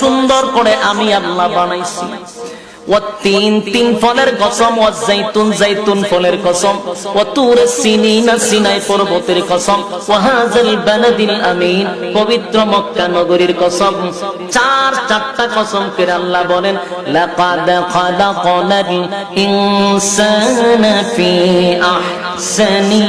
সুন্দর করে আমি আল্লাহ বানাইছি। ও তিন তিন ফলের কসম, ও জাইতুন জাইতুন ফলের কসম, ও তুর সিনিনা সিনাই পর্বতের কসম, ও হাজাল বানাদিল আমিন, পবিত্র মক্কা নগরীর কসম। চার চারটা কসম করে আল্লাহ বলেন, লাকাদ খালাকনাল ইনসানা ফি আহসানি